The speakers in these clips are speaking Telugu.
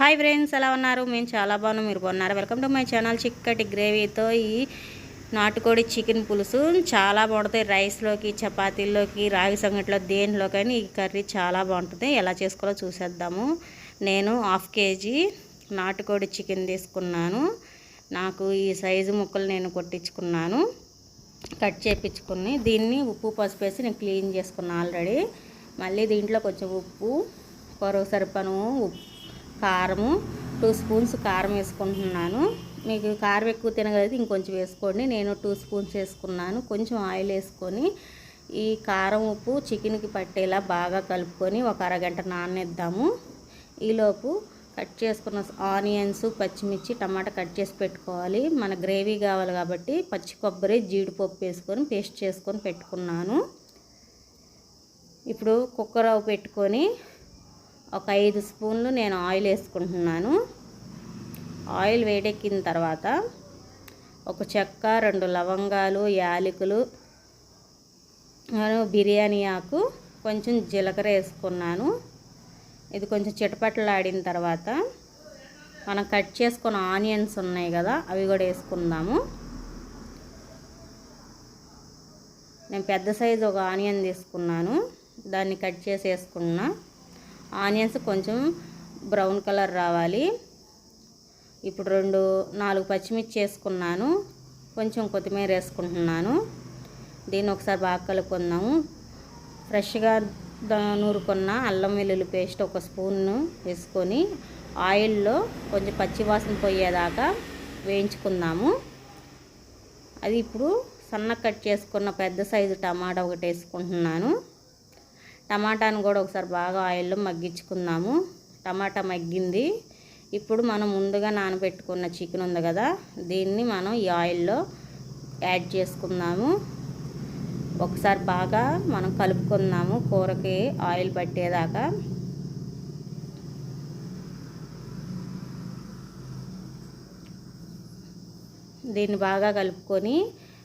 హాయ్ ఫ్రెండ్స్ ఎలా ఉన్నారు? మేము చాలా బాగున్నాం మీరు బాగున్నారు? వెల్కమ్ టు మై ఛానల్ చిక్కటి గ్రేవీతో ఈ నాటుకోడి చికెన్ పులుసు. చాలా బాగుంటుంది రైస్లోకి చపాతీల్లోకి రాగి సంగట్లో దేనిలోకైనా ఈ కర్రీ చాలా బాగుంటుంది. ఎలా చేసుకోవాలో చూసేద్దాము. నేను హాఫ్ కేజీ నాటుకోడి చికెన్ తీసుకున్నాను. నాకు ఈ సైజు ముక్కలు నేను కొట్టించుకున్నాను. కట్ చేపించుకుని దీన్ని ఉప్పు పసుపు వేసి నేను క్లీన్ చేసుకున్నాను ఆల్రెడీ. మళ్ళీ దీంట్లో కొంచెం ఉప్పు పొరవ సరిపను ఉప్పు కారము టూ స్పూన్స్ కారం వేసుకుంటున్నాను. మీకు కారం ఎక్కువ తినగలిగితే ఇంకొంచెం వేసుకోండి. నేను టూ స్పూన్స్ వేసుకున్నాను. కొంచెం ఆయిల్ వేసుకొని ఈ కారం ఉప్పు చికెన్కి పట్టేలా బాగా కలుపుకొని ఒక అరగంట నానేద్దాము. ఈలోపు కట్ చేసుకున్న ఆనియన్స్ పచ్చిమిర్చి టమాటా కట్ చేసి పెట్టుకోవాలి. మన గ్రేవీ కావాలి కాబట్టి పచ్చి కొబ్బరి జీడిపప్పు వేసుకొని పేస్ట్ చేసుకొని పెట్టుకున్నాను. ఇప్పుడు కుక్కర్ పెట్టుకొని ఒక ఐదు స్పూన్లు నేను ఆయిల్ వేసుకుంటున్నాను. ఆయిల్ వేడెక్కిన తర్వాత ఒక చెక్క రెండు లవంగాలు యాలకులు బిర్యానీ ఆకు కొంచెం జీలకర్ర వేసుకున్నాను. ఇది కొంచెం చిటపట్లాడిన తర్వాత మనం కట్ చేసుకున్న ఆనియన్స్ ఉన్నాయి కదా అవి కూడా వేసుకుందాము. నేను పెద్ద సైజు ఒక ఆనియన్ తీసుకున్నాను. దాన్ని కట్ చేసి వేసుకున్నాను ఆనియన్స్ కొంచెం బ్రౌన్ కలర్ రావాలి. ఇప్పుడు రెండు నాలుగు పచ్చిమిర్చి వేసుకున్నాను. కొంచెం కొత్తిమీర వేసుకుంటున్నాను. దీన్ని ఒకసారి బాగా కలుపుకుందాము. ఫ్రెష్గా నూరుకున్న అల్లం వెల్లుల్లి పేస్ట్ ఒక స్పూన్ వేసుకొని ఆయిల్లో కొంచెం పచ్చివాసన పోయేదాకా వేయించుకుందాము. అది ఇప్పుడు సన్న కట్ చేసుకున్న పెద్ద సైజు టమాటా ఒకటి వేసుకుంటున్నాను. టమాటాను కూడా ఒకసారి బాగా ఆయిల్లో మగ్గించుకుందాము. టమాటా మగ్గింది. ఇప్పుడు మనం ముందుగా నానబెట్టుకున్న చికెన్ ఉంది కదా దీన్ని మనం ఈ ఆయిల్లో యాడ్ చేసుకుందాము. ఒకసారి బాగా మనం కలుపుకుందాము కూరకి ఆయిల్ పట్టేదాకా. దీన్ని బాగా కలుపుకొని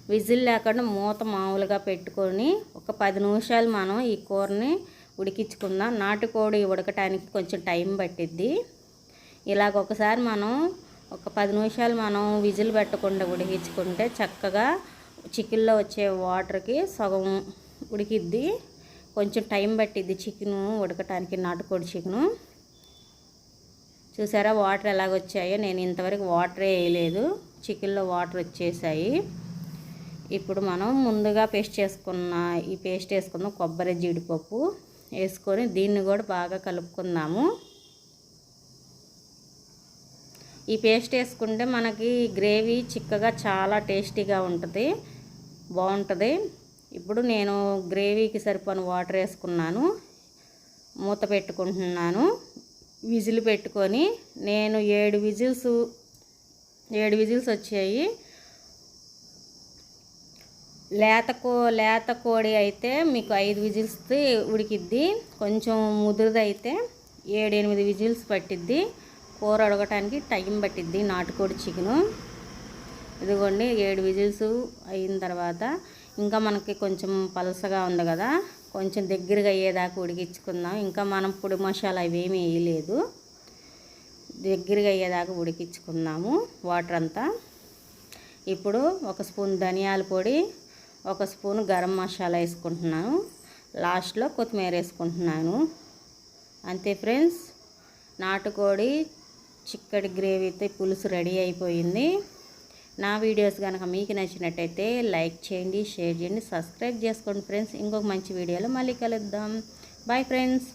విజిల్ లేకుండా మూత మామూలుగా పెట్టుకొని ఒక పది నిమిషాలు మనం ఈ కూరని ఉడికించుకుందాం. నాటుకోడి ఉడకటానికి కొంచెం టైం పట్టిద్ది. ఇలాగ ఒకసారి మనం ఒక పది నిమిషాలు మనం విజిల్ పెట్టకుండా ఉడికించుకుంటే చక్కగా చికెన్లో వచ్చే వాటర్కి సగం ఉడికిద్ది. కొంచెం టైం పట్టిద్ది చికెను ఉడకటానికి నాటుకోడి చికెను. చూసారా వాటర్ ఎలాగొచ్చాయో? నేను ఇంతవరకు వాటరే వేయలేదు. చికెన్లో వాటర్ వచ్చేసాయి. ఇప్పుడు మనం ముందుగా పేస్ట్ చేసుకున్న ఈ పేస్ట్ వేసుకుందాం కొబ్బరి జీడిపప్పు వేసుకొని దీన్ని కూడా బాగా కలుపుకుందాము. ఈ పేస్ట్ వేసుకుంటే మనకి గ్రేవీ చిక్కగా చాలా టేస్టీగా ఉంటుంది బాగుంటుంది. ఇప్పుడు నేను గ్రేవీకి సరిపోని వాటర్ వేసుకున్నాను మూత పెట్టుకుంటున్నాను. విజిల్ పెట్టుకొని నేను ఏడు విజిల్స్ ఏడు విజిల్స్ వచ్చాయి. లేత కో లేత కోడి అయితే మీకు ఐదు విజిల్స్ ఉడికిద్ది. కొంచెం ముదురుదైతే ఏడెనిమిది విజిల్స్ పట్టిద్ది. కూర ఉడకటానికి టైం పట్టిద్ది నాటుకోడి చికెను. ఇదిగోండి ఏడు విజిల్స్ అయిన తర్వాత ఇంకా మనకి కొంచెం పలసగా ఉంది కదా కొంచెం దగ్గరగా అయ్యేదాకా ఉడికించుకుందాం. ఇంకా మనం పొడి మసాలా అవేమీ వేయలేదు. దగ్గరగా అయ్యేదాకా ఉడికించుకుందాము వాటర్ అంతా. ఇప్పుడు ఒక స్పూన్ ధనియాల పొడి ఒక స్పూన్ గరం మసాలా వేసుకుంటున్నాను. లాస్ట్లో కొత్తిమీర వేసుకుంటున్నాను. అంతే ఫ్రెండ్స్ నాటుకోడి చిక్కడి గ్రేవీతో పులుసు రెడీ అయిపోయింది. నా వీడియోస్ కనుక మీకు నచ్చినట్టయితే లైక్ చేయండి షేర్ చేయండి సబ్స్క్రైబ్ చేసుకోండి ఫ్రెండ్స్. ఇంకొక మంచి వీడియోలో మళ్ళీ కలుద్దాం. Bye friends.